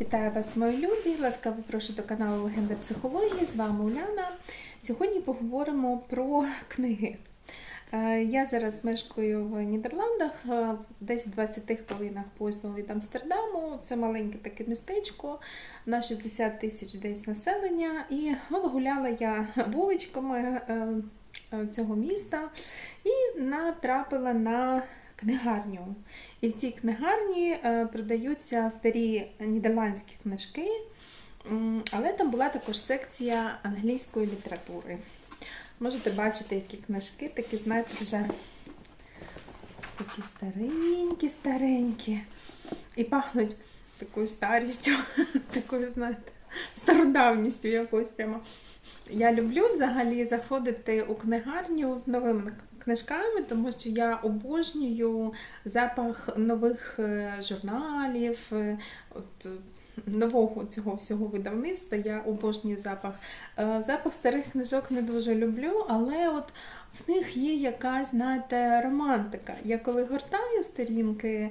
Вітаю вас, мої любі! Ласкаво прошу до каналу Легенда психології. З вами Уляна. Сьогодні поговоримо про книги. Е, Я зараз мешкаю в Нідерландах, е, десь в 20 хвилинах поїздом від Амстердаму. Це маленьке таке містечко, на 60 тисяч десь населення. І гуляла я вуличками е, цього міста і натрапила на книгарню. І в цій книгарні е, продаються старі нідерландські книжки, але там була також секція англійської літератури. Можете бачити, які книжки, такі, знаєте, вже такі старенькі, старенькі. І пахнуть такою старістю, такою, знаєте, стародавністю якоюсь прямо. Я люблю взагалі заходити у книгарню з новими книжками, тому що я обожнюю запах нових е, журналів, е, от, нового цього всього видавництва. Я обожнюю запах. Е, Запах старих книжок не дуже люблю, але от в них є якась, знаєте, романтика. Я коли гортаю сторінки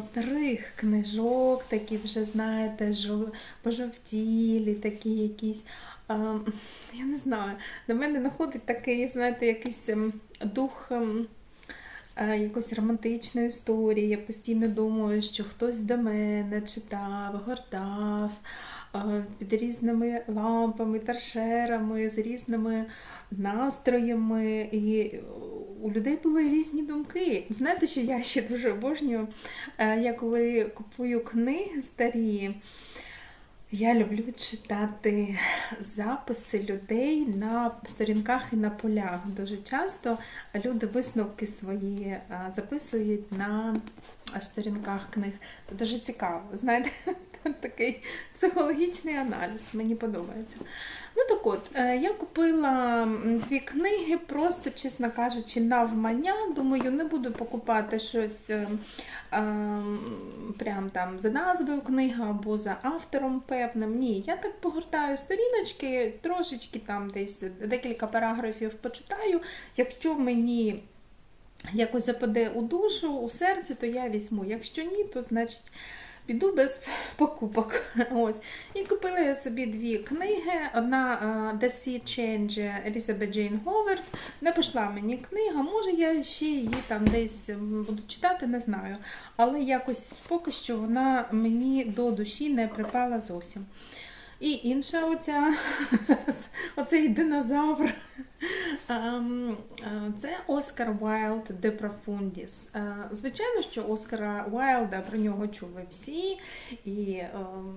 старих книжок, такі вже, знаєте, жо- пожовтілі, такі якісь. Я не знаю, до мене находить такий, знаєте, якийсь ем, дух ем, е, якоїсь романтичної історії. Я постійно думаю, що хтось до мене читав, гортав е, під різними лампами, торшерами, з різними настроями. І у людей були різні думки. Знаєте, що я ще дуже обожнюю? Е, Я коли купую книги старі. Я люблю читати записи людей на сторінках і на полях. Дуже часто люди висновки свої записують на сторінках книг. Дуже цікаво. Знаєте, такий психологічний аналіз. Мені подобається. Ну так от, е, я купила дві книги, просто, чесно кажучи, навмання. Думаю, не буду покупати щось е, е, прям там за назвою книги або за автором певним. Ні, я так погортаю сторіночки, трошечки там десь декілька параграфів почитаю. Якщо мені якось западе у душу, у серце, то я візьму. Якщо ні, то значить. Піду без покупок. Ось. І купила я собі дві книги. Одна а, The Sea Change Елізабет Джейн Говард. Не пішла мені книга, може я ще її там десь буду читати, не знаю. Але якось поки що вона мені до душі не припала зовсім. І інша оця, оцей динозавр. Ем, е, Це Оскар Вайлд де Профундіс. Е, Звичайно, що Оскара Вайлда про нього чули всі, і ем,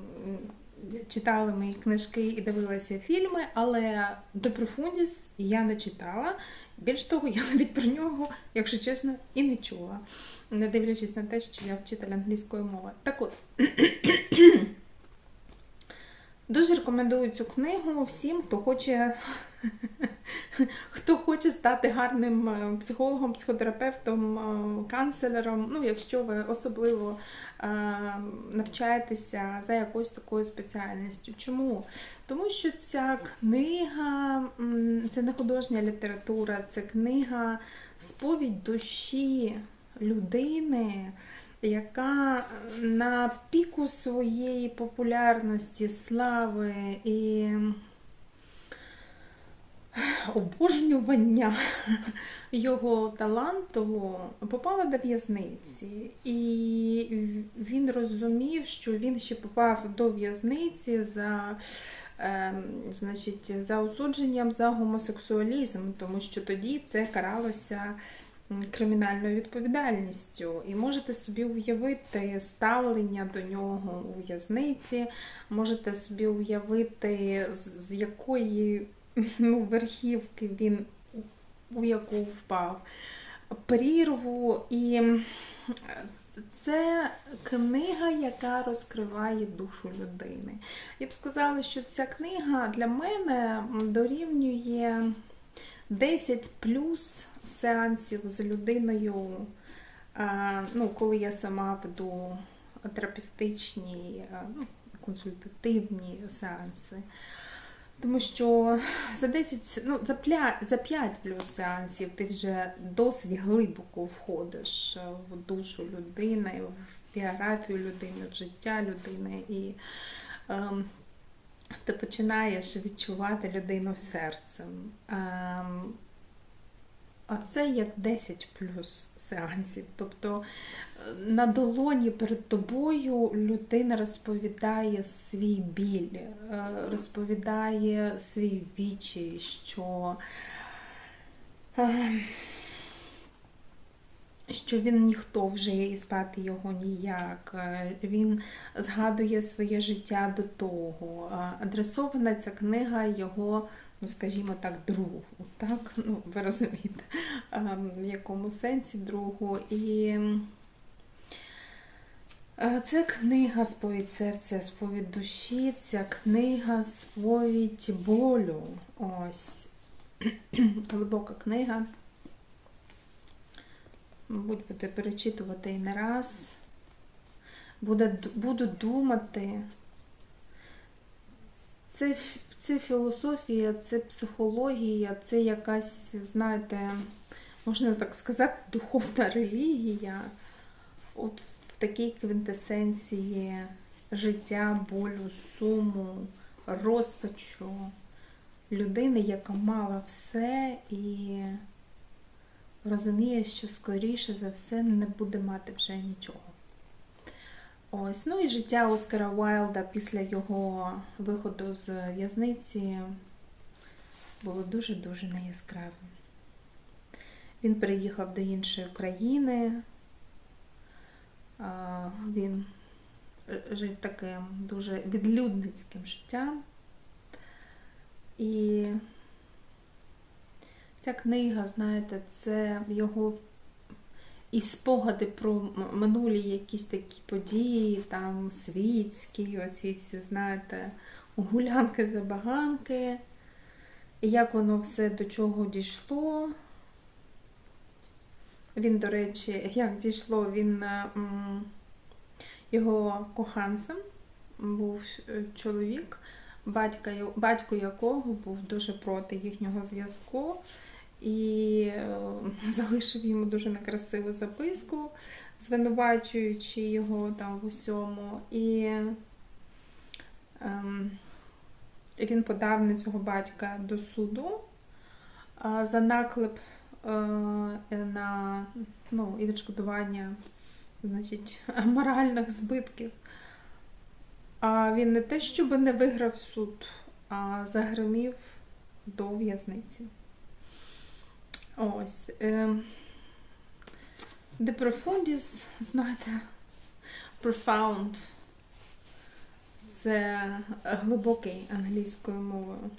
читали мої книжки і дивилися фільми, але де Профундіс я не читала. Більш того, я навіть про нього, якщо чесно, і не чула, не дивлячись на те, що я вчитель англійської мови. Так от. Дуже рекомендую цю книгу всім, хто хоче, хто хоче стати гарним е, психологом, психотерапевтом, е, канцлером. Ну, якщо ви особливо е, навчаєтеся за якоюсь такою спеціальністю. Чому? Тому що ця книга це не художня література, це книга сповідь душі людини яка на піку своєї популярності, слави і обожнювання його таланту попала до в'язниці. І він розумів, що він ще попав до в'язниці за. ем, Значить, за осудженням за гомосексуалізм, тому що тоді це каралося кримінальною відповідальністю. І можете собі уявити ставлення до нього у в'язниці, можете собі уявити, з, якої ну, верхівки він у яку впав, прірву. І це книга, яка розкриває душу людини. Я б сказала, що ця книга для мене дорівнює 10 плюс сеансів з людиною, ну, коли я сама веду терапевтичні, ну, консультативні сеанси. Тому що за 10, ну, за 5, за 5 плюс сеансів ти вже досить глибоко входиш в душу людини, в біографію людини, в життя людини. І ем, ти починаєш відчувати людину серцем. Ем, а це як 10 плюс сеансів. Тобто е, на долоні перед тобою людина розповідає свій біль, е, розповідає свій вічі, що, е, що він ніхто вже і звати його ніяк. Е, Він згадує своє життя до того. Е, Адресована ця книга його ну, скажімо так, другу. Так? Ну, ви розумієте, ем, в якому сенсі другу. І е, це книга сповідь серця, сповідь душі, ця книга сповідь болю. Ось. Глибока книга. Мабуть, буде перечитувати і не раз. Буде, буду думати. Це це філософія, це психологія, це якась, знаєте, можна так сказати, духовна релігія. От в такій квінтесенції життя, болю, суму, розпачу людини, яка мала все і розуміє, що скоріше за все не буде мати вже нічого. Ось, ну і життя Оскара Уайлда після його виходу з в'язниці було дуже-дуже неяскравим. Він переїхав до іншої країни, він жив таким дуже відлюдницьким життям. І ця книга, знаєте, це його і спогади про минулі якісь такі події, там світські, оці всі, знаєте, гулянки, забаганки. І як воно все до чого дійшло. Він, до речі, як дійшло, він його коханцем був е, чоловік, батько якого був дуже проти їхнього зв'язку і е, залишив йому дуже некрасиву записку, звинувачуючи його там в усьому. І ем, він подав на цього батька до суду за наклеп е, на ну, і відшкодування значить, моральних збитків. А він не те, щоб не виграв суд, а загримів до в'язниці. Ось. De Profundis, знаєте, profound. Це глибокий англійською мовою.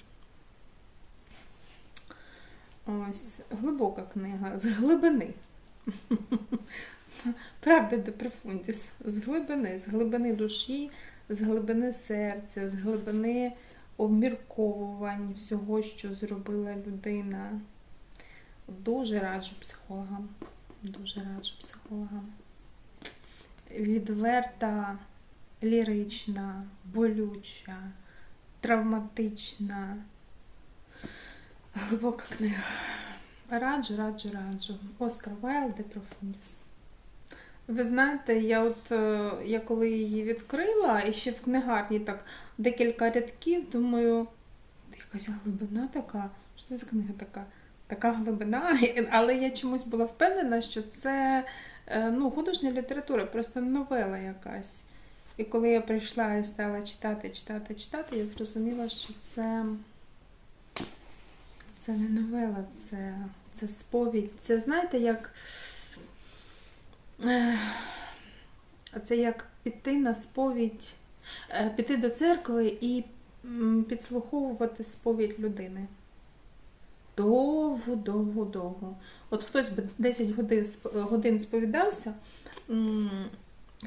Ось, глибока книга з глибини. Правда, де профундіс. З глибини, з глибини душі, з глибини серця, з глибини обмірковувань всього, що зробила людина. Дуже раджу психологам. Дуже раджу психологам. Відверта, лірична, болюча, травматична, глибока книга. Раджу, раджу, раджу. Оскар Вайлд де Профундіс. Ви знаєте, я от е, я коли її відкрила, і ще в книгарні так декілька рядків, думаю, якась глибина така. Що це за книга така? Така глибина, але я чомусь була впевнена, що це е, ну, художня література, просто новела якась. І коли я прийшла і стала читати, читати, читати, я зрозуміла, що це це не новела, це це сповідь. Це, знаєте, як е, це як піти на сповідь, е, піти до церкви і підслуховувати сповідь людини довго-довго-довго. От хтось би 10 годин годин сповідався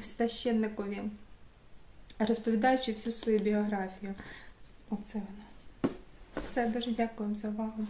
священникові, розповідаючи всю свою біографію. Оце вона. Все, дуже дякую за увагу.